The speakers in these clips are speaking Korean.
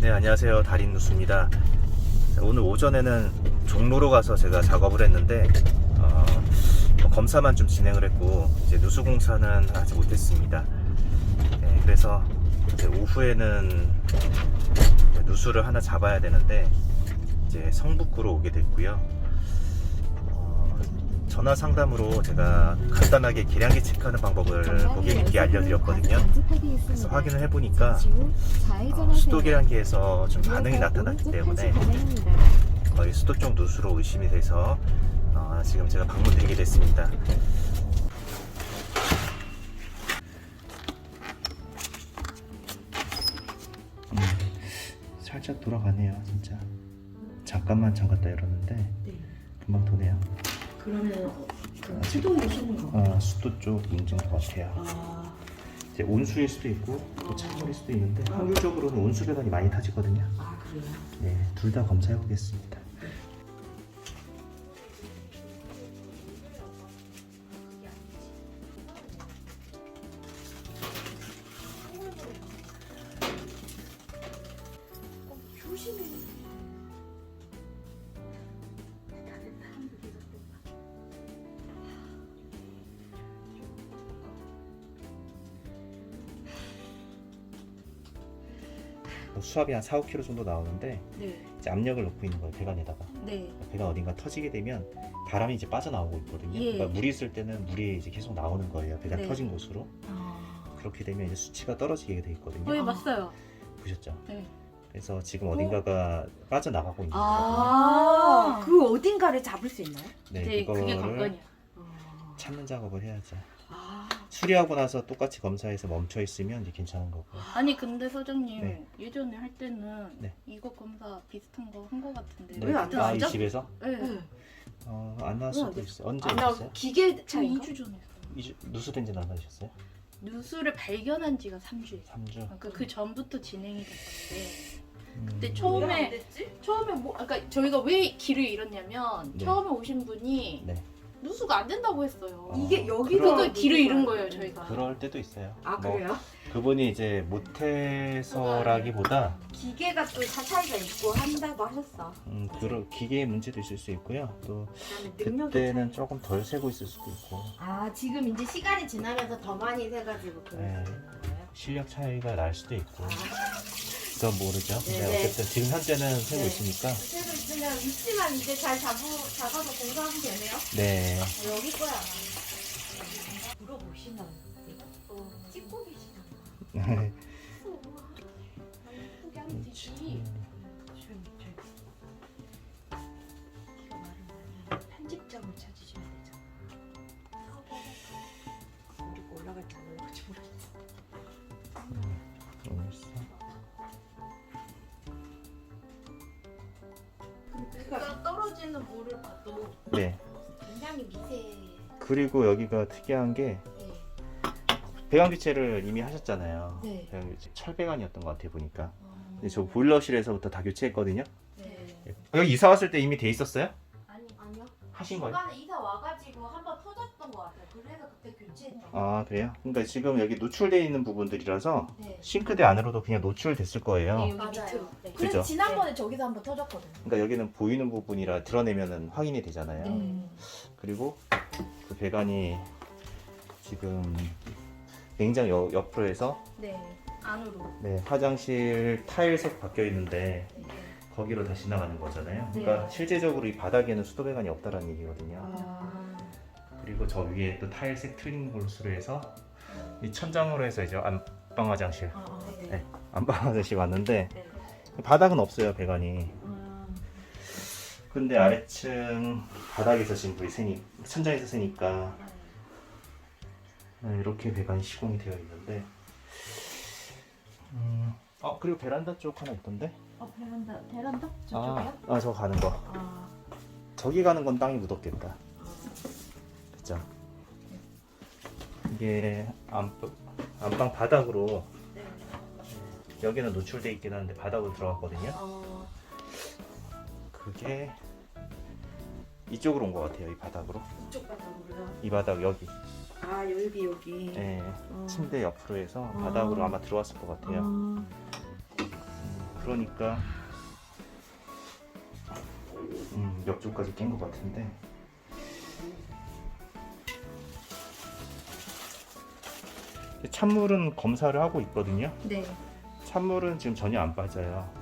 네, 안녕하세요. 달인 누수입니다. 자, 오늘 오전에는 종로로 가서 제가 작업을 했는데 어, 뭐 검사만 좀 진행을 했고 이제 누수 공사는 하지 못했습니다. 네, 그래서 오후에는 누수를 하나 잡아야 되는데 이제 성북구로 오게 됐고요. 어, 전화 상담으로 제가 간단하게 계량기 체크하는 방법을 고객님께 알려드렸거든요. 그래서 확인을 해보니까 어, 수도 계량기에서 좀 반응이 나타났기 때문에 거의 수도 쪽 누수로 의심이 돼서 어, 지금 제가 방문드리게 됐습니다. 음, 살짝 돌아가네요, 진짜. 잠깐만 잠갔다 열었는데 네. 금방 도네요. 그러면 어, 그 수동으로 쏘는 거. 어, 수도 쪽것 같아요. 아, 이제 온수일 수도 있고 또 찬물일 수도 있는데 확률적으로는 온수 배관이 많이 타지거든요. 아 그래요? 네, 둘 다 검사해 보겠습니다. 뭐 수압이 한 4, 5kg 정도 나오는데 네. 이제 압력을 넣고 있는 거예요 배관에다가 네. 배관 어딘가 터지게 되면 바람이 이제 빠져나오고 있거든요. 예. 그러니까 물이 있을 때는 물이 이제 계속 나오는 거예요. 배관 네. 터진 곳으로 아. 그렇게 되면 이제 수치가 떨어지게 돼 있거든요. 네, 아. 맞어요. 보셨죠? 네. 그래서 지금 어딘가가 빠져나가고 있는 거거든요. 아, 그 어딘가를 잡을 수 있나요? 네, 네, 그게 그거를 관건이야. 아. 찾는 작업을 해야죠. 아. 수리하고 나서 똑같이 검사해서 멈춰 있으면 이제 괜찮은 거고요. 아니 근데 사장님 네. 예전에 할 때는 네. 이거 검사 비슷한 거 한 거 같은데 왜안 그때 아, 이 진짜? 집에서 네. 네. 어, 안 나왔을 왜안 수도 있어요. 언제 아, 나 있어요? 기계 저 차인가? 2주 전에 이주- 누수된 지는 얼마 되셨어요? 누수를 발견한 지가 3주예요. 3주. 그러니까 그 전부터 진행이 됐는데 음, 왜안 처음에? 처음에 뭐 그러니까 저희가 왜 길을 잃었냐면 네. 처음에 오신 분이 네. 누수가 안 된다고 했어요. 어. 이게 그럼- 그거 길을 잃은 거예요 저희가. 그럴 때도 있어요. 아 뭐, 그래요? 그분이 이제 못해서라기보다 기계가 또 차이가 있고 한다고 하셨어. 음, 그런 기계의 문제도 있을 수 있고요. 또 그다음에 능력이 그때는. 조금 덜 세고 있을 수도 있고 아 지금 이제 시간이 지나면서 더 많이 세가지고 그런 네. 거예요? 실력 차이가 날 수도 있고 아, 그건 모르죠. 근데 네네. 어쨌든 지금 현재는 세고 네. 있으니까 있으면 위치만 이제 잘 잡у, 잡아서 공사하면 되네요. 네. 아, 여기 거야. 물어보시면 어, 찍고 계시잖 그러니까 떨어지는 물을 봐도 네. 굉장히 미세. 그리고 여기가 특이한 게 네. 배관 교체를 이미 하셨잖아요. 네. 배관 교체 철배관이었던 것 같아요 보니까. 어, 근데 저 보일러실에서부터 다 교체했거든요. 네. 여기 이사 왔을 때 이미 돼 있었어요? 아니 아니요. 하신 거예요? 중간에 이사 와가지고 한번 터졌던 것 같아요. 그래서 그때 교체했던. 거. 아 그래요? 그러니까 지금 여기 노출되어 있는 부분들이라서 네. 싱크대 안으로도 그냥 노출됐을 거예요. 네, 맞아요. 네. 그죠? 지난번에 저기서 한번 터졌거든요. 그러니까 여기는 보이는 부분이라 드러내면은 확인이 되잖아요. 네. 그리고 그 배관이 지금 냉장 옆, 옆으로 해서 네 안으로. 네, 화장실 타일색 바뀌어 있는데 네. 거기로 다 지나가는 거잖아요. 네. 그러니까 실제적으로 이 바닥에는 수도 배관이 없다라는 얘기거든요. 아. 그리고 저 위에 또 타일색 트림 볼수로 해서 이 천장으로 해서 이제 안방 화장실, 아, 네. 네. 안방 화장실 왔는데 네. 바닥은 없어요 배관이. 음. 근데 아래층 바닥에서 지금 불이 새니 천장에서 새니까 네, 이렇게 배관이 시공이 되어 있는데 음, 어 그리고 베란다 쪽 하나 있던데 어 베란다 베란다 아, 저쪽이요? 아, 저 가는 거 아. 저기 가는 건 땅이 묻었겠다 그죠 이게 안, 안방 바닥으로 네. 여기는 노출돼 있긴 하는데 바닥으로 들어갔거든요 어. 그게 이쪽으로 온 것 같아요 이 바닥으로 이쪽 바닥으로요. 이 바닥 여기 아 여기 여기. 네, 어. 침대 옆으로 해서 아. 바닥으로 아마 들어왔을 것 같아요. 아. 그러니까 음, 옆쪽까지 깬 것 같은데 찬물은 검사를 하고 있거든요. 네. 찬물은 지금 전혀 안 빠져요.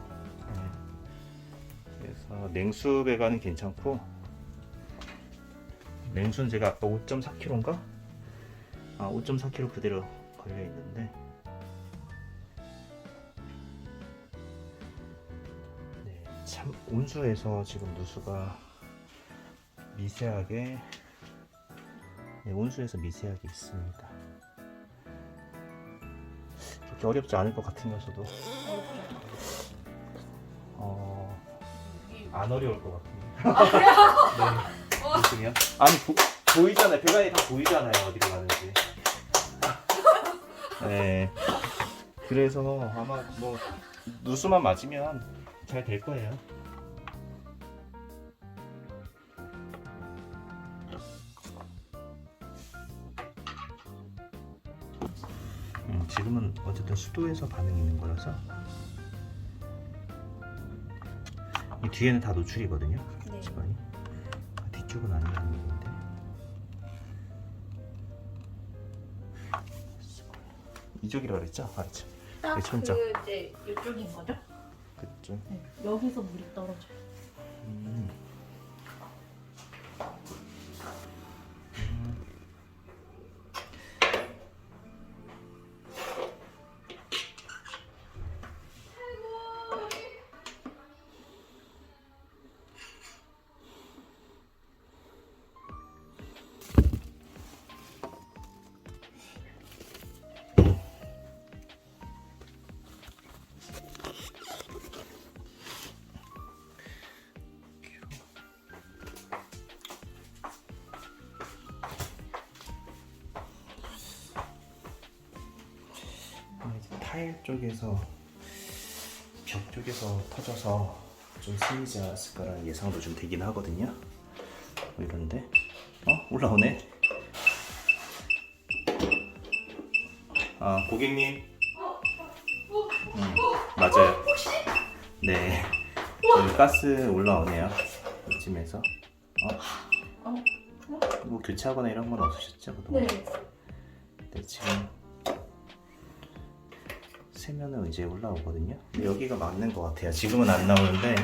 네. 그래서 냉수 배관은 괜찮고 냉수는 제가 아까 5.4kg인가? 아 5.4kg 그대로 걸려 있는데 네, 참 온수에서 지금 누수가 미세하게 네, 온수에서 미세하게 있습니다. 그렇게 어렵지 않을 것 같으면서도 어, 안 어려울 것 같은데. 네. 무슨이요? 아니 보, 보이잖아요. 배관이 다 보이잖아요. 어디로 가는지. 네. 그래서 아마 뭐 누수만 맞으면 잘 될 거예요. 어쨌든 수도에서 반응이 있는 거라서 이 뒤에는 다 노출이거든요. 네. 집안이 뒤쪽은 아니라는 얘기인데 이쪽이라 그랬죠? 맞죠? 네, 천장. 딱그 이제 이쪽인 거죠? 그쪽. 네. 여기서 물이 떨어져요. 음. 음. 타일 쪽에서 벽 쪽에서 터져서 좀 생기지 않았을까라는 예상도 좀 되긴 하거든요. 뭐 이런데 어 올라오네. 아 고객님. 음, 맞아요. 네. 지금 가스 올라오네요. 이쯤에서. 어? 뭐 교체하거나 이런 건 없으셨죠? 그동안? 네. 네, 지금 세면은 이제 올라오거든요. 근데 여기가 맞는 것 같아요. 지금은 안 나오는데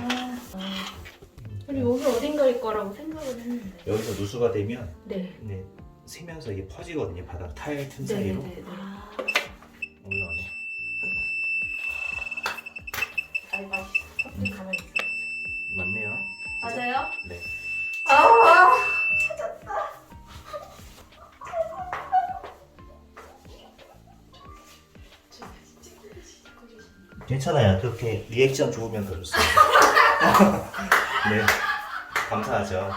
아니 여기 어딘가일 거라고 생각을 했는데. 여기서 누수가 되면 네. 네, 세면서 이게 퍼지거든요. 바닥 타일 틈 네, 사이로 네, 네. 올라오네. 괜찮아요. 그렇게 리액션 좋으면 더 좋습니다. 네, 감사하죠.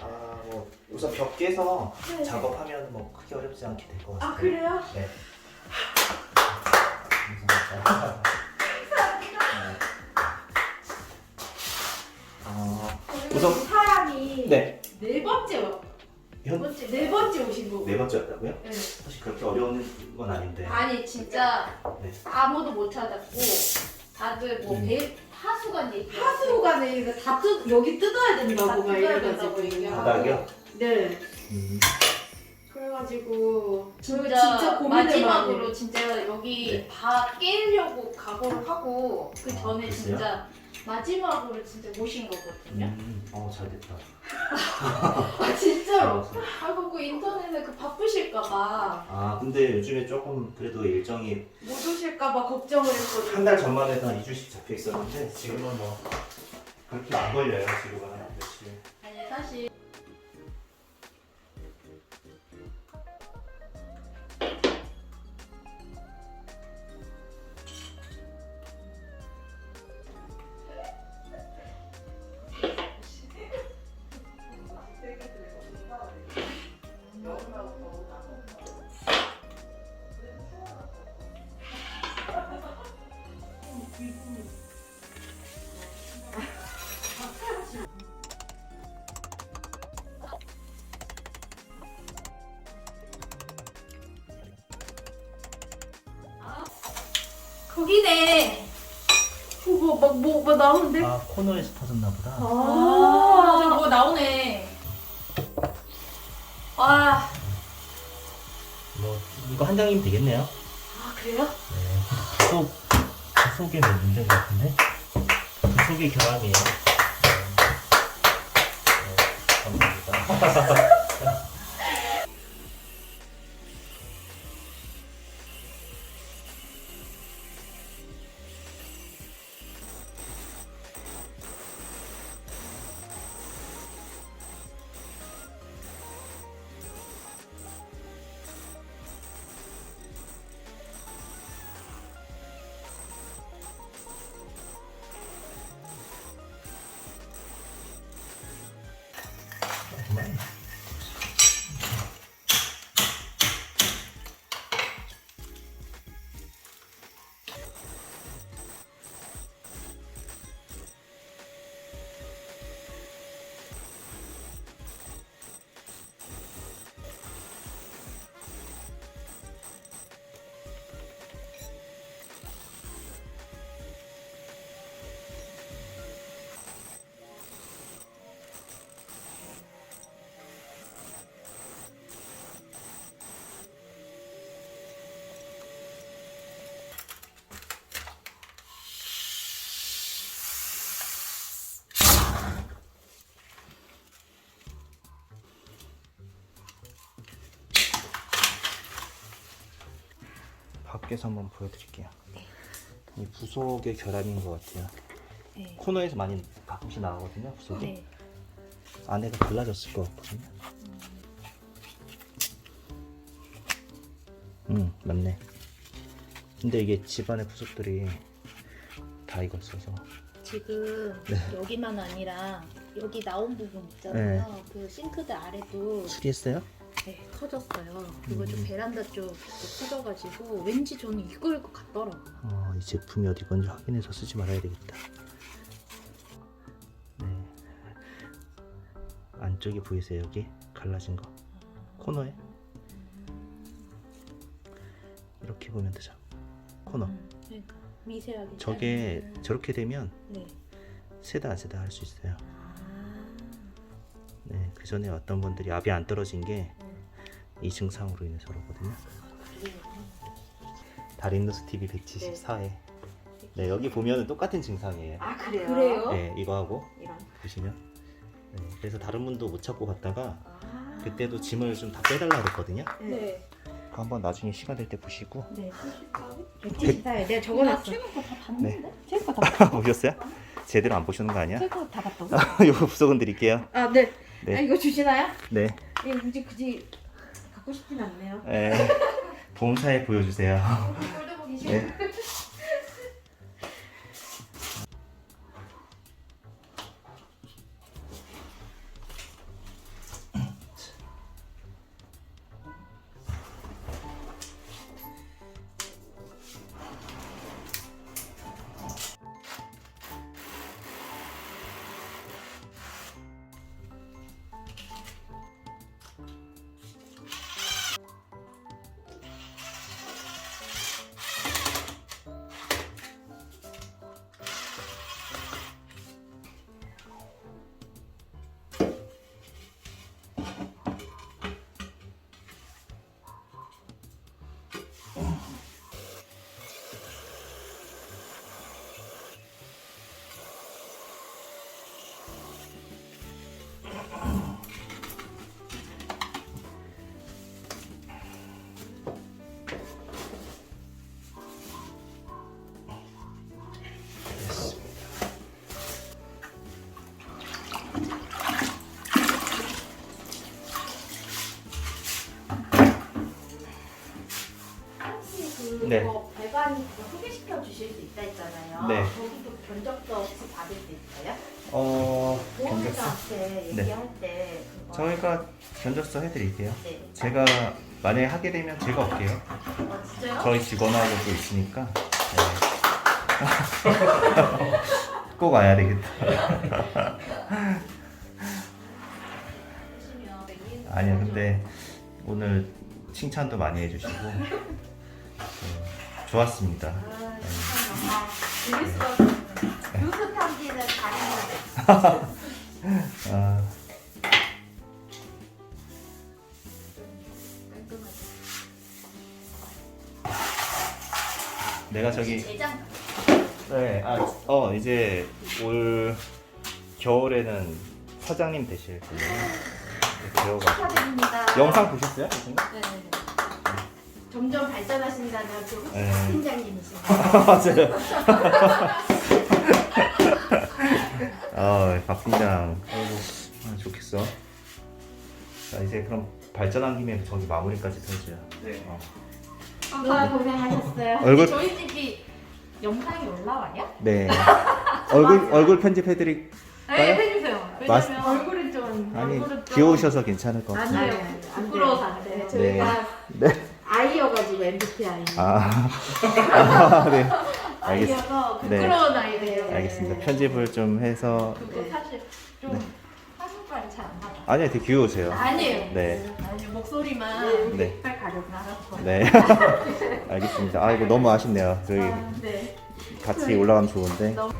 아, 뭐 우선 벽 깨서 네. 작업하면 뭐 크게 어렵지 않게 될 것 같아요. 아 그래요? 네. 감사합니다. 네. 어, 우선- 사람이 네. 네 번째 와- 네 현- 번째 네 번째 오신 거고. 네 번째였다고요? 네. 사실 그렇게 어려운 건 아닌데. 아니 진짜 네. 아무도 못 찾았고 다들 뭐 음. 배, 하수관 얘기. 하수관에 이거 다 뜯, 여기 뜯어야 된다고 다막 뜯어야 이래가지고 된다고 얘기하고. 바닥이요? 네. 음. 그래가지고 저희가 진짜, 진짜 고민을 마지막으로 많이 진짜 여기 네. 다 깨려고 각오를 하고 그 아, 전에 글쎄요? 진짜 마지막으로 진짜 모신 거거든요. 음. 어, 잘 됐다. 아 그거 인터넷에 그 바쁘실까봐 아, 근데 요즘에 조금 그래도 일정이 못 오실까봐 걱정을 했거든요. 한 달 전만 해도 한 2주씩 잡혀 있었는데 지금은 뭐 그렇게 안 걸려요. 지금은 한 며칠. 아니 사실 거기네. 뭐막뭐 뭐 나오는데? 아 코너에서 터졌나 보다. 아, 저기 뭐 나오네. 와, 뭐 이거 한 장이면 되겠네요. 아 그래요? 네. 부속 부속에 뭐 문제인 것 같은데? 부속이 결함이에요. 네. 네, 감사합니다. 밖에서 한번 보여드릴게요. 이 부속의 결함인 것 같아요. 네. 코너에서 많이 가끔씩 나오거든요. 부속이 네. 안에가 갈라졌을 것 같거든요. 음 맞네. 근데 이게 집안의 부속들이 다 익었어서 지금 네. 여기만 아니라 여기 나온 부분 있잖아요. 그 싱크대 아래도 수리했어요? 네, 터졌어요. 그리고 좀 음. 베란다 쪽도 터져가지고 왠지 저는 이거일 것 같더라고요. 어, 이 제품이 어디 건지 확인해서 쓰지 말아야 되겠다. 네. 안쪽에 보이세요 여기 갈라진 거 코너에 이렇게 보면 되죠. 코너. 음, 그러니까 미세하게. 저게 자르면- 저렇게 되면 네. 세다 안 세다 할 수 있어요. 아, 네, 그 전에 어떤 분들이 압이 안 떨어진 게 이 증상으로 인해서 그러거든요. 그래요. 다린누스 TV 174회. 네, 여기 보면은 똑같은 증상이에요. 아 그래요? 그래요? 네, 이거 하고 이런. 보시면. 네, 그래서 다른 분도 못 찾고 갔다가 아. 그때도 짐을 좀 다 빼달라 그랬거든요. 네. 그거 한번 나중에 시간 될 때 보시고 네. 174에 내가 적어놨어. 최근 거다 네. 봤는데? 제거 다 보셨어요? 제대로 안 보시는 거 아니야? 제거 다 봤다고? 이거 부속은 드릴게요. 아 네. 네. 아, 이거 주시나요? 네. 예, 굳이 굳이 갖고 싶진 않네요. 네. 보험사에 보여주세요. 싫어. 네. 수 있다 했잖아요. 네. 거기도 견적서 혹시 받을 수 있어요? 어, 보험사한테 네. 얘기할 때 그거. 저희가 견적서 해드릴게요. 네. 제가 만약에 하게 되면 제가 올게요. 어, 진짜요? 저희 직원하고도 있으니까 네. 꼭 와야 되겠다. 보시면 아니요, 근데 오늘 칭찬도 많이 해주시고 네, 좋았습니다. 아, 네. 다른 아, 내가 저기 네, 아, 어 이제 올 겨울에는 사장님 되실 분이에요. 배워가. 축하드립니다. 영상 보셨어요? 이 친구? 네. 점점 발전하신다는 그 네. 팀장님이십니다. 맞아요. 아, 박 팀장. 아이고, 아, 좋겠어. 자, 이제 그럼 발전한 김에 저기 마무리까지 해줘요. 네. 어. 너무 고생하셨어요. 얼굴- 저희 집이 영상이 올라와요? 네. 얼굴 얼굴 편집해드릴. 네, 해주세요. 맛- 왜냐면 얼굴은 좀 아니 얼굴은 좀 귀여우셔서 괜찮을 것 같아요. 아니에요. 부끄러워서 안 돼요. 저희가 네. 아이여가지고 MBTI. 아, 아 네. 알겠, 아이여서 네. 부끄러운 아이래요. 알겠습니다. 편집을 좀 해서. 그거 사실 좀 한국말이 잘안 나가. 아니요, 되게 귀여우세요. 아니에요. 네. 아니 목소리만 네. 빨 가려고 나갔고. 네. 알겠습니다. 아, 이거 너무 아쉽네요. 저희 아, 네. 같이 올라가면 좋은데. 너무-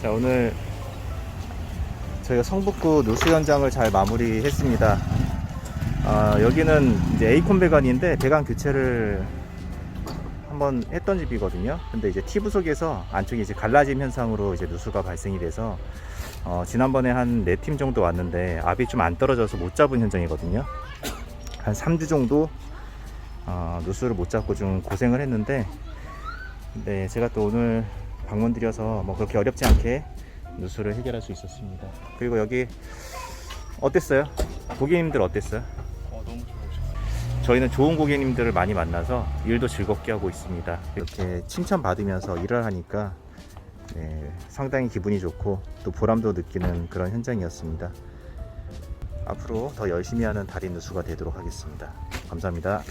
자 오늘 저희가 성북구 누수 현장을 잘 마무리했습니다. 아, 여기는 이제 에이콘 배관인데 배관 교체를 한번 했던 집이거든요. 근데 이제 티 부속에서 안쪽이 이제 갈라짐 현상으로 이제 누수가 발생이 돼서 어, 지난번에 한 네 팀 정도 왔는데 압이 좀 안 떨어져서 못 잡은 현장이거든요. 한 3주 정도 어, 누수를 못 잡고 좀 고생을 했는데 네, 제가 또 오늘 방문 드려서 뭐 그렇게 어렵지 않게 누수를 해결할 수 있었습니다. 그리고 여기 어땠어요? 고객님들 어땠어요? 저희는 좋은 고객님들을 많이 만나서 일도 즐겁게 하고 있습니다. 이렇게 칭찬 받으면서 일을 하니까 네, 상당히 기분이 좋고 또 보람도 느끼는 그런 현장이었습니다. 앞으로 더 열심히 하는 달인 누수가 되도록 하겠습니다. 감사합니다.